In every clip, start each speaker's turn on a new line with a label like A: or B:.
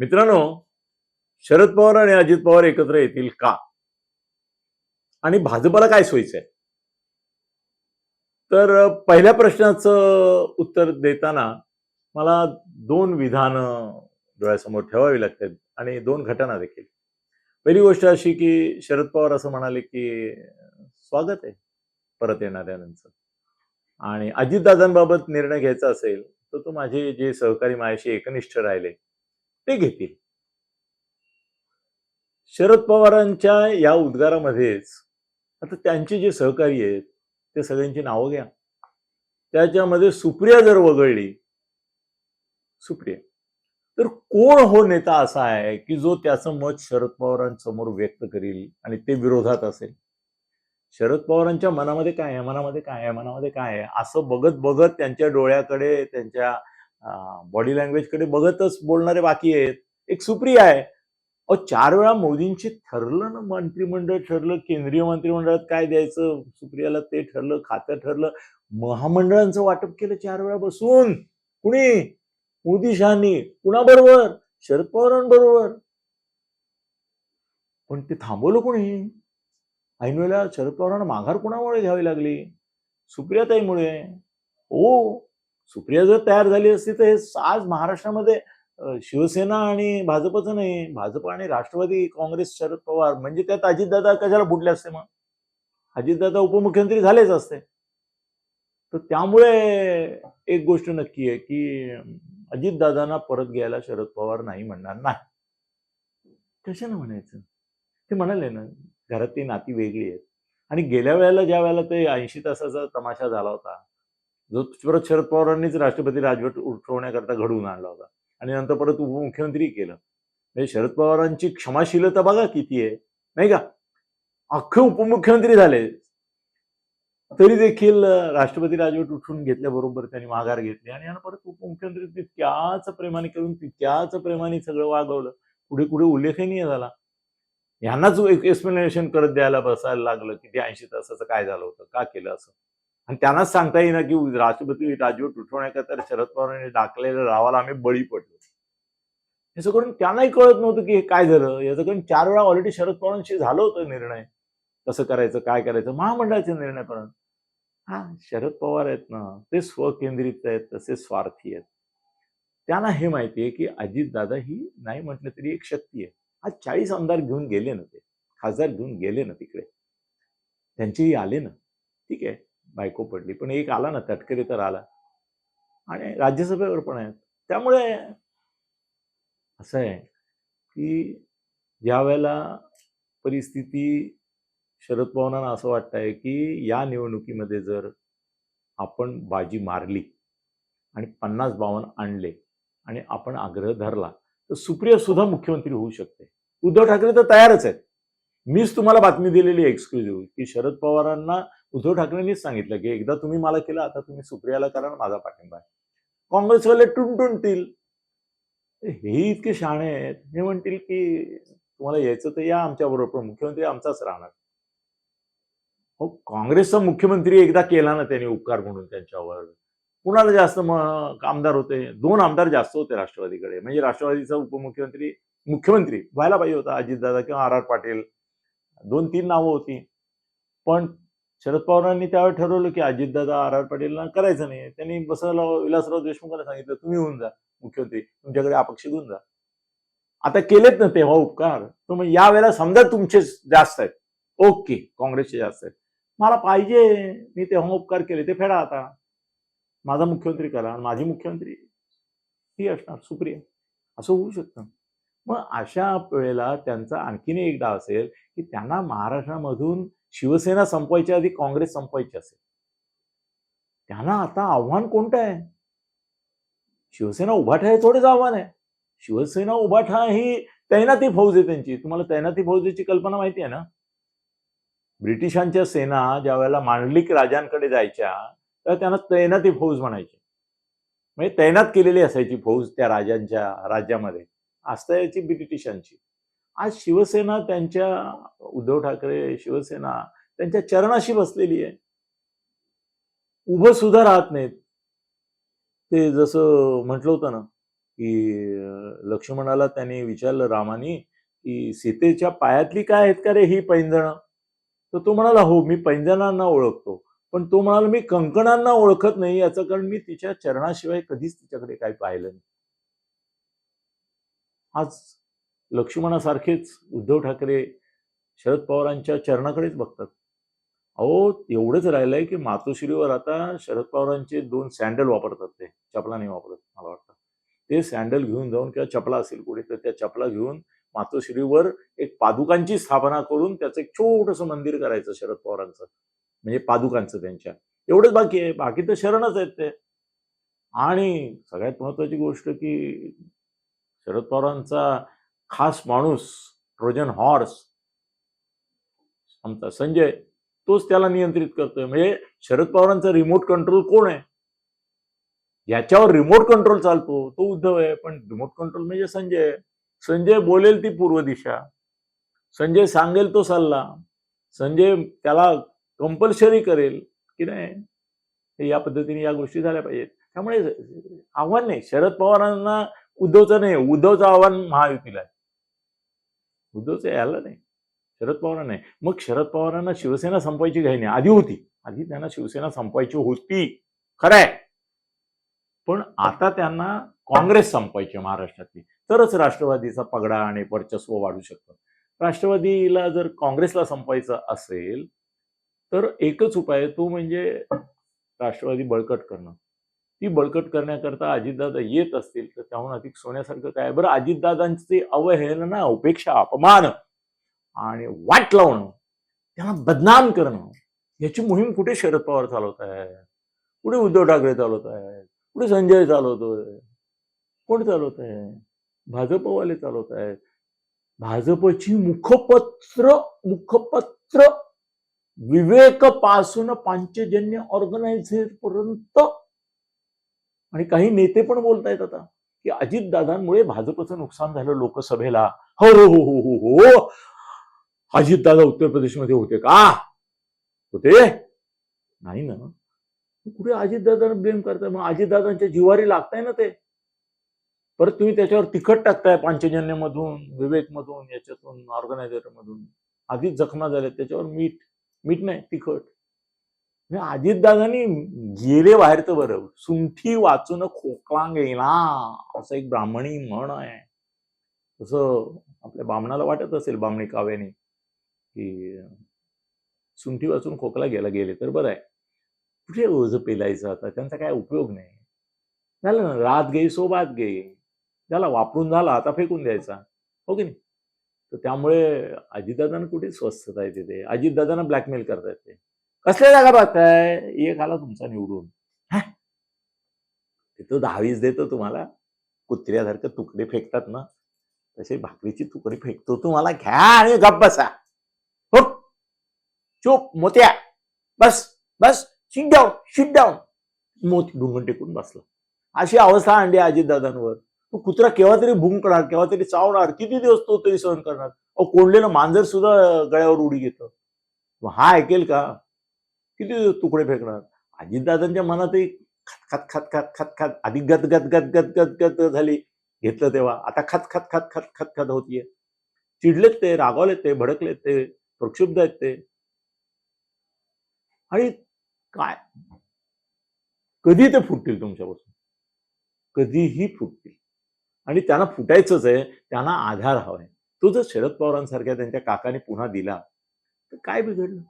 A: मित्रांनो शरद पवार आणि अजित पवार एकत्र येतील का? आणि भाजपाला काय सोयीचं आहे? तर पहिल्या प्रश्नाचं उत्तर देताना मला दोन विधानं डोळ्यासमोर ठेवावी लागतात आणि दोन घटना देखील. पहिली गोष्ट अशी की शरद पवार असं म्हणाले की स्वागत आहे परत येणाऱ्यांचं आणि अजितदादांबाबत निर्णय घ्यायचा असेल तर तो माझे जे सहकारी माझ्याशी एकनिष्ठ राहिले ते घेतील. शरद पवारांच्या या उद्गारामध्येच आता त्यांचे जे सहकारी आहेत ते सगळ्यांची नावं घ्या. त्याच्यामध्ये सुप्रिया जर वगळली सुप्रिया तर कोण हो नेता असा आहे की जो त्याचं मत शरद पवारांसमोर व्यक्त करील आणि ते विरोधात असेल? शरद पवारांच्या मनामध्ये काय आहे? मनामध्ये काय आहे? मनामध्ये काय आहे? असं बघत बघत त्यांच्या डोळ्याकडे त्यांच्या बॉडी लँग्वेजकडे बघतच बोलणारे बाकी आहेत. एक सुप्रिया आहे. अहो चार वेळा मोदींची ठरलं ना मंत्रिमंडळ ठरलं केंद्रीय मंत्रिमंडळात काय द्यायचं? सुप्रियाला ते ठरलं खातं ठरलं. महामंडळांचं वाटप केलं चार वेळा बसून. कुणी? मोदी शहानी. कुणाबरोबर? शरद पवारांबरोबर. पण ते थांबवलं कोणी? ऐन वेळेला शरद पवारांना माघार कुणामुळे घ्यावी लागली? सुप्रियाताईमुळे. हो सुप्रिया जर तयार झाली असती तर हे आज महाराष्ट्रामध्ये शिवसेना आणि भाजपचं नाही भाजप आणि राष्ट्रवादी काँग्रेस शरद पवार म्हणजे त्यात अजितदादा कशाला बुडले असते मग? अजितदादा उपमुख्यमंत्री झालेच असते. तर त्यामुळे एक गोष्ट नक्की आहे की अजितदादांना परत घ्यायला शरद पवार नाही म्हणणार. नाही. कशानं म्हणायचं? ते म्हणाले ना घरात ती नाती वेगळी आहेत. आणि गेल्या वेळेला ज्या वेळेला ते ऐंशी तासाचा तमाशा झाला होता जो परत शरद पवारांनीच राष्ट्रपती राजवट उठवण्याकरता घडवून आणला होता. आणि नंतर परत उपमुख्यमंत्री केलं. म्हणजे शरद पवारांची क्षमाशीलता बघा किती आहे. नाही का? अख्खे उपमुख्यमंत्री झाले. तरी देखील राष्ट्रपती राजवट उठून घेतल्याबरोबर त्यांनी माघार घेतली. आणि परत उपमुख्यमंत्री तितक्याच प्रेमाने करून तितक्याच प्रेमाने सगळं वागवलं. पुढे कुठे उल्लेखनीय झाला. यांनाच एक एक्सप्लेनेशन करत द्यायला बसायला लागलं की ते ऐंशी तासाचं काय झालं होतं? का केलं असं? आणि त्यांनाच सांगता येईना की राष्ट्रपती राजवट तुटवण्याकरता शरद पवारांनी टाकलेल्या रावाला आम्ही बळी पडलो. याचं करून त्यांनाही कळत नव्हतं की हे काय झालं. याचं करून चार वेळा ऑलरेडी शरद पवारांशी झालं होतं निर्णय. कसं करायचं काय करायचं? महामंडळाचे निर्णय पण. हा शरद पवार आहेत ना ते स्वकेंद्रित आहेत तसे स्वार्थी आहेत. त्यांना हे माहिती आहे की अजितदादा ही नाही म्हटलं तरी एक शक्ती आहे. आज चाळीस आमदार घेऊन गेले ना ते. खासदार घेऊन गेले ना तिकडे. त्यांचेही आले ना. ठीक आहे. बायको पडली. पण एक आला ना तटकरे तर आला. आणि राज्यसभेवर पण आहेत. त्यामुळे असं आहे की ज्या वेळेला परिस्थिती शरद पवारांना असं वाटत आहे की या निवडणुकीमध्ये जर आपण बाजी मारली आणि पन्नास बावन्न आणले आणि आपण आग्रह धरला तर सुप्रिया सुद्धा मुख्यमंत्री होऊ शकते. उद्धव ठाकरे तर तयारच आहेत. मीच तुम्हाला बातमी दिलेली एक्सक्लुझिव्ह की शरद पवारांना उद्धव ठाकरेंनीच सांगितलं की एकदा तुम्ही मला केलं आता तुम्ही सुप्रियाला करा माझा पाठिंबा आहे. काँग्रेसवाले टुंटुंतील हे इतके शहाणे आहेत. हे म्हणतील की तुम्हाला यायचं तर या आमच्या बरोबर पण मुख्यमंत्री आमचाच राहणार. हो काँग्रेसचा मुख्यमंत्री एकदा केला ना त्यांनी उपकार म्हणून त्यांच्यावर. कुणाला जास्त मग आमदार होते? दोन आमदार जास्त होते राष्ट्रवादीकडे. म्हणजे राष्ट्रवादीचा उपमुख्यमंत्री मुख्यमंत्री व्हायला पाहिजे होता अजितदादा किंवा आर आर पाटील. दोन तीन नावं होती. पण शरद पवारांनी त्यावेळी ठरवलं की अजितदादा आर आर पाटीलना करायचं नाही त्यांनी बसवलं विलासराव देशमुखांना सांगितलं तुम्ही होऊन जा मुख्यमंत्री. तुमच्याकडे अपक्ष घेऊन जा. आता केलेत ना तेव्हा उपकार. तर मग यावेळेला समजा तुमचे जास्त आहेत. ओके काँग्रेसचे जास्त आहेत. मला पाहिजे मी तेव्हा उपकार केले ते फेडा आता. माझा मुख्यमंत्री करा आणि माझी मुख्यमंत्री ही असणार सुप्रिया. असं होऊ शकतं. मग अशा वेळेला त्यांचा आणखीन एक डाव असेल की त्यांना महाराष्ट्रामधून शिवसेना संपवायच्या आधी काँग्रेस संपवायची असेल. त्यांना आता आव्हान कोणतं आहे? शिवसेना उभाठा हे थोडेच आव्हान आहे. शिवसेना उभाठा ही तैनाती फौज आहे त्यांची. तुम्हाला तैनाती फौजेची कल्पना माहिती आहे ना? ब्रिटिशांच्या सेना ज्या वेळेला मांडलिक राजांकडे जायच्या तर त्यांना तैनाती फौज म्हणायची. म्हणजे तैनात केलेली असायची फौज त्या राजांच्या राज्यामध्ये. याची ब्रिटिशांची. आज शिवसेना त्यांच्या उद्धव ठाकरे शिवसेना त्यांच्या चरणाशी बसलेली आहे. उभं सुद्धा राहत नाहीत. ते जसं म्हटलं होतं ना की लक्ष्मणाला त्यांनी विचारलं रामानी की सीतेच्या पायातली काय आहेत का रे ही पैंजणं? तर तो म्हणाला हो मी पैंजणांना ओळखतो पण तो म्हणाला मी कंकणांना ओळखत नाही याचं कारण मी तिच्या चरणाशिवाय कधीच तिच्याकडे काही पाहिलं नाही. आज लक्ष्मणासारखेच उद्धव ठाकरे शरद पवारांच्या चरणाकडेच बघतात. अहो एवढंच राहिलंय की मातोश्रीवर आता शरद पवारांचे दोन सँडल वापरतात ते. चपला नाही वापरत मला वाटतं. ते सँडल घेऊन जाऊन किंवा चपला असेल कुठे तर त्या चपला घेऊन मातोश्रीवर एक पादुकांची स्थापना करून त्याचं एक छोटंसं मंदिर करायचं शरद पवारांचं. म्हणजे पादुकांचं त्यांच्या. एवढंच बाकी आहे. बाकी तर शरणच आहेत ते. आणि सगळ्यात महत्वाची गोष्ट की शरद पवारांचा खास माणूस ट्रोजन हॉर्स. आमचा संजय तोच त्याला नियंत्रित करतोय. म्हणजे शरद पवारांचा रिमोट कंट्रोल कोण आहे? याच्यावर रिमोट कंट्रोल चालतो. तो उद्धव आहे पण रिमोट कंट्रोल म्हणजे संजय संजय बोलेल ती पूर्व दिशा. संजय सांगेल तो सल्ला. संजय त्याला कंपल्सरी करेल की नाही? हे या पद्धतीने या गोष्टी झाल्या पाहिजेत. त्यामुळे आव्हान नाही. शरद पवारांना उद्धवचं नाही उद्धवचं आव्हान महायुतीला आहे. उद्धवचं याला नाही. शरद पवारांना नाही. मग शरद पवारांना शिवसेना संपवायची घाई नाही. आधी होती. आधी त्यांना शिवसेना संपवायची होती. खरंय. पण आता त्यांना काँग्रेस संपवायची महाराष्ट्रातली. तरच राष्ट्रवादीचा पगडा आणि वर्चस्व वाढू शकतं. राष्ट्रवादीला जर काँग्रेसला संपवायचं असेल तर एकच उपाय तो म्हणजे राष्ट्रवादी बळकट करणं. ती बळकट करण्याकरता अजितदादा येत असतील तर त्याहून अधिक सोन्यासारखं काय बरं अजितदादांची अवहेलना उपेक्षा अपमान आणि वाट लावणं त्यांना बदनाम करणं याची मोहीम कुठे शरद पवार चालवत आहे? कुठे उद्धव ठाकरे चालवत आहे? कुठे संजय चालवतोय कोण चालवत आहे? भाजपवाले चालवत आहेत. भाजपची मुखपत्र मुखपत्र विवेकपासून पांचजन्य ऑर्गनायझर पर्यंत आणि काही नेते पण बोलतायत आता की अजितदादांमुळे भाजपचं नुकसान झालं लोकसभेला. हो हो हो हो हो हो. अजितदादा उत्तर प्रदेशमध्ये होते का? होते? नाही ना. कुठे अजितदादांना ब्लेम करताय? मग अजितदादांच्या जिवारी लागताय ना ते. परत तुम्ही त्याच्यावर तिखट टाकताय पांचजन्यमधून विवेकमधून याच्यातून ऑर्गनायझर मधून आधीच जखमा झाल्या त्याच्यावर मीठ मीठ नाही तिखट. अजितदादांनी गेले बाहेर तर बरं. सुंठी वाचून खोकला गेला. असं एक ब्राह्मणी म्हण आहे. तसं आपल्या बामणाला वाटत असेल बामणी काव्याने की सुंठी वाचून खोकला गेला गेले तर बरं आहे. कुठे ओझ पेलायचं आता? त्यांचा काय उपयोग नाही. झालं ना रात गेई सोबात गेई झाला वापरून झाला आता फेकून द्यायचा. हो की नाही? तर त्यामुळे अजितदादांना कुठे स्वस्थता येते ते अजितदादांना ब्लॅकमेल करता येते. कसल्या जागा बघताय एक आला तुमचा निवडून. हा? तिथं दहावीस देतो तुम्हाला. कुत्र्यासारखं तुकडे फेकतात ना तसे भाकरीची तुकडे फेकतो तुम्हाला. घ्या आणि गप बसा. हो चुप मोत्या. बस बस. शिट डाऊन शिट डाऊन मोती ढुंगण टेकून बसला. अशी अवस्था आणली अजितदादांवर तो कुत्रा केव्हा तरी भुंकणार केव्हा तरी चावणार किती दिवस तो तरी सहन करणार? कोंडलेलं मांजर सुद्धा गळ्यावर उडी घेतं. हा ऐकेल का? किती तुकडे फेकणार? अजितदादांच्या मनातही खत खत खत खत खत खत आधी गत गत गत गत गत गत झाली. घेतलं तेव्हा. आता खत खत खत खत खत खत होतीये. चिडलेत ते रागावलेत ते भडकलेत ते प्रक्षुब्ध आहेत ते. आणि काय? कधी ते फुटतील तुमच्यापासून? कधीही फुटतील. आणि त्यांना फुटायचंच आहे. त्यांना आधार हवाय. तो जर शरद पवारांसारख्या त्यांच्या काकाने पुन्हा दिला तर काय बिघडलं?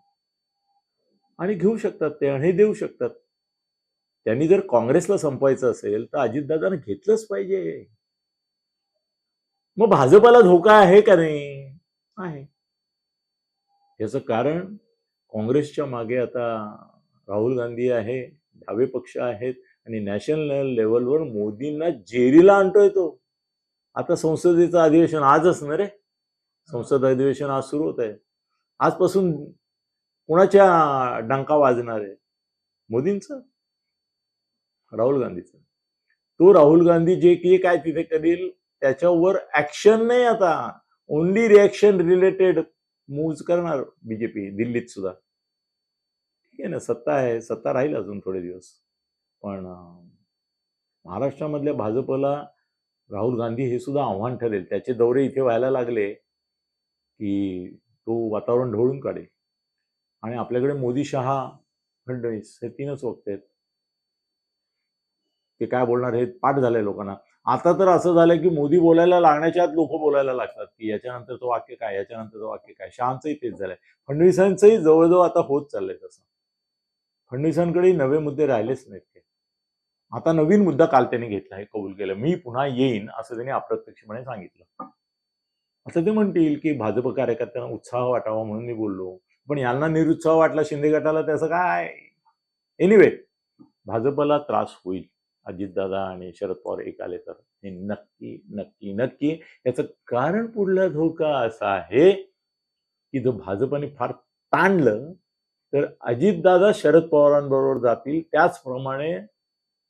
A: आणि घेऊ शकतात ते आणि देऊ शकतात. त्यांनी जर काँग्रेसला संपवायचं असेल तर अजितदादांना घेतलंच पाहिजे. मग भाजपाला धोका आहे का नाही? आहे. याचं कारण काँग्रेसच्या मागे आता राहुल गांधी आहे डावे पक्ष आहेत आणि नॅशनल लेवलवर मोदींना जेरीला आणतोय तो. आता संसदेचं अधिवेशन आजच ना रे? संसद अधिवेशन आज सुरू होत आहे आजपासून कुणाच्या डंका वाजणार आहे? मोदींचं? राहुल गांधीचं. तो राहुल गांधी जे की काय तिथे करील त्याच्यावर ऍक्शन नाही आता. ओन्ली रिॲक्शन रिलेटेड मूव्ह करणार बीजेपी दिल्लीत सुद्धा. ठीक आहे ना सत्ता आहे सत्ता राहील अजून थोडे दिवस. पण महाराष्ट्रामधल्या भाजपला राहुल गांधी हे सुद्धा आव्हान ठरेल. त्याचे दौरे इथे व्हायला लागले की तो वातावरण ढवळून काढेल. आणि आपल्याकडे मोदी शहा फडणवीस हे तीनच वक्त आहेत. ते काय बोलणार हे पाठ झालंय लोकांना. आता तर असं झालंय की मोदी बोलायला लागण्याच्या आत लोक बोलायला लागतात की याच्यानंतरचं वाक्य काय याच्यानंतरचं वाक्य काय? शहांचंही तेच झालंय. फडणवीसांचंही जवळजवळ आता होत चाललंय तसं. फडणवीसांकडे नवे मुद्दे राहिलेच नाहीत ते आता नवीन मुद्दा काल त्यांनी घेतला हे कबूल केलं. मी पुन्हा येईन असं त्यांनी अप्रत्यक्षपणे सांगितलं. असं ते म्हणतील की भाजप कार्यकर्त्यांना उत्साह वाटावा म्हणून मी बोललो. पण यांना निरुत्साह वाटला शिंदे गटाला त्याचं काय? एनिवे भाजपला त्रास होईल अजितदादा आणि शरद पवार एक आले तर. हे नक्की नक्की नक्की. याचं कारण पुढला धोका असा आहे की जर भाजपने फार ताणलं तर अजितदादा शरद पवारांबरोबर जातील. त्याचप्रमाणे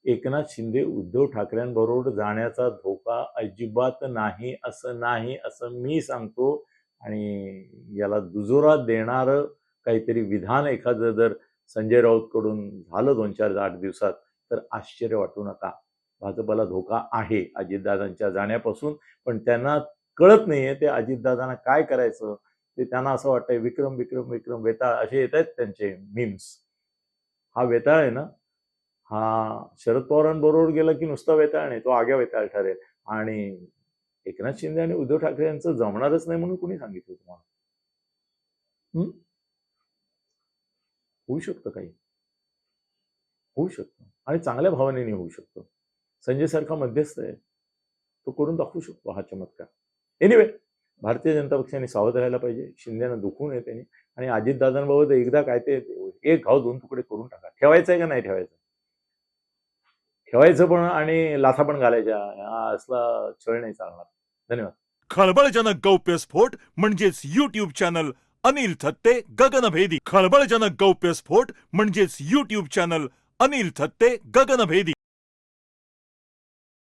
A: एकनाथ शिंदे उद्धव ठाकरेंबरोबर जाण्याचा धोका अजिबात नाही असं नाही असं मी सांगतो. आणि याला दुजोरा देणारं काहीतरी विधान एखादं जर संजय राऊतकडून झालं दोन चार आठ दिवसात तर आश्चर्य वाटू नका. भाजपला धोका आहे अजितदादांच्या जाण्यापासून पण त्यांना कळत नाहीये ते अजितदादांना काय करायचं? ते त्यांना असं वाटतंय विक्रम विक्रम विक्रम वेताळ असे येत आहेत त्यांचे मीम्स हा वेताळ आहे ना? हा शरद पवारांबरोबर गेला की नुसता वेताळ नाही तो आग्या वेताळ ठरेल. आणि एकनाथ शिंदे आणि उद्धव ठाकरे यांचं जमणारच नाही म्हणून कोणी सांगितलं तुम्हाला? होऊ शकतं काही. होऊ शकतं. आणि चांगल्या भावनेने होऊ शकतं. संजय सारखा मध्यस्थ आहे. तो करून दाखवू शकतो हा चमत्कार. एनिवे भारतीय जनता पक्षाने सावध राहायला पाहिजे. शिंदेना दुखू नये त्यांनी. आणि अजितदादांबाबत एकदा काय ते एक घाव दोन तुकडे करून टाका. ठेवायचं आहे का नाही ठेवायचं? ठेवायचं पण आणि लाथा पण घालायच्या. हा असला छळ नाही चालणार. धन्यवाद.
B: खळबळजनक गौप्यस्फोट म्हणजेच युट्यूब चॅनल अनिल थत्ते गगनभेदी. खळबळजनक गौप्यस्फोट म्हणजेच युट्यूब चॅनल अनिल थत्ते गगनभेदी.